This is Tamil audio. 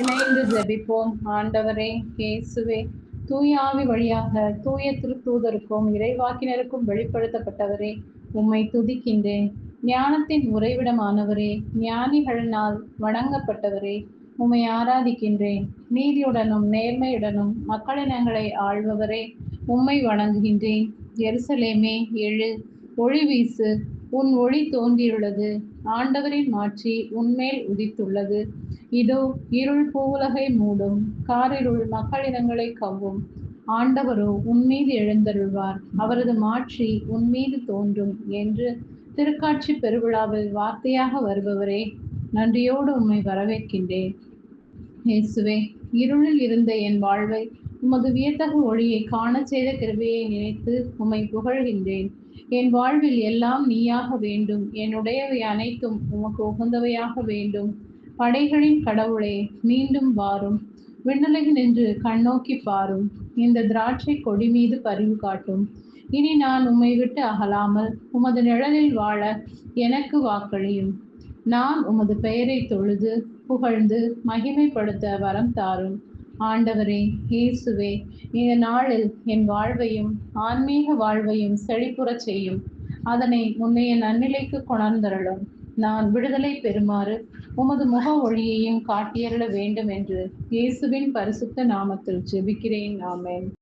இணைந்து ஜபிப்போம். ஆண்டவரே இயேசுவே தூய ஆவி வழியாக தூய திருத்தூதருக்கும் இறைவாக்கினருக்கும் வெளிப்படுத்தப்பட்டவரே உம்மை துதிக்கின்றேன். ஞானத்தின் உறைவிடமானவரே ஞானிகளினால் வணங்கப்பட்டவரே உம்மை ஆராதிக்கின்றேன். நீதியுடனும் நேர்மையுடனும் மக்களினங்களை ஆள்பவரே உம்மை வணங்குகின்றேன். எருசலேமே எழு ஒளி வீசு உன் ஒளி தோன்றியுள்ளது. ஆண்டவரின் மாற்றி உன்மேல் உதித்துள்ளது. இதோ இருள் பூவுலகை மூடும் காரிருள் மக்களிடங்களை கவ்வும். ஆண்டவரோ உன்மீது எழுந்தருள்வார். அவரது மாட்சி உன்மீது தோன்றும் என்று திருக்காட்சி பெருவிழாவில் வார்த்தையாக வருபவரே நன்றியோடு உம்மை வரவேற்கின்றேன். இயேசுவே இருளில் இருந்த என் வாழ்வை உமது வியத்தகு ஒளியை காண செய்த கிருபையை நினைத்து உம்மை புகழ்கின்றேன். என் வாழ்வில் எல்லாம் நீயாக வேண்டும். என்னுடையவை அனைத்தும் உமக்கு உகந்தவையாக வேண்டும். படைகளின் கடவுளே மீண்டும் வாரும். விண்ணுலகில் நின்று கண்ணோக்கி பாரும். இந்த திராட்சை கொடி மீது பரிவு காட்டும். இனி நான் உம்மை விட்டு அகலாமல் உமது நிழலில் வாழ எனக்கு வாக்களியும். நான் உமது பெயரை தொழுது புகழ்ந்து மகிமைப்படுத்த வரம் தாரும். ஆண்டவரே இயேசுவே இந்த நாளில் என் வாழ்வையும் ஆன்மீக வாழ்வையும் செழிப்புறச் செய்யும். அதனை உன்னைய நன்னிலைக்கு கொணர்ந்தருளும். நான் விடுதலை பெறுமாறு உமது முக ஒளியையும் காட்டியருள வேண்டும் என்று இயேசுவின் பரிசுத்த நாமத்தில் ஜெபிக்கிறேன். ஆமேன்.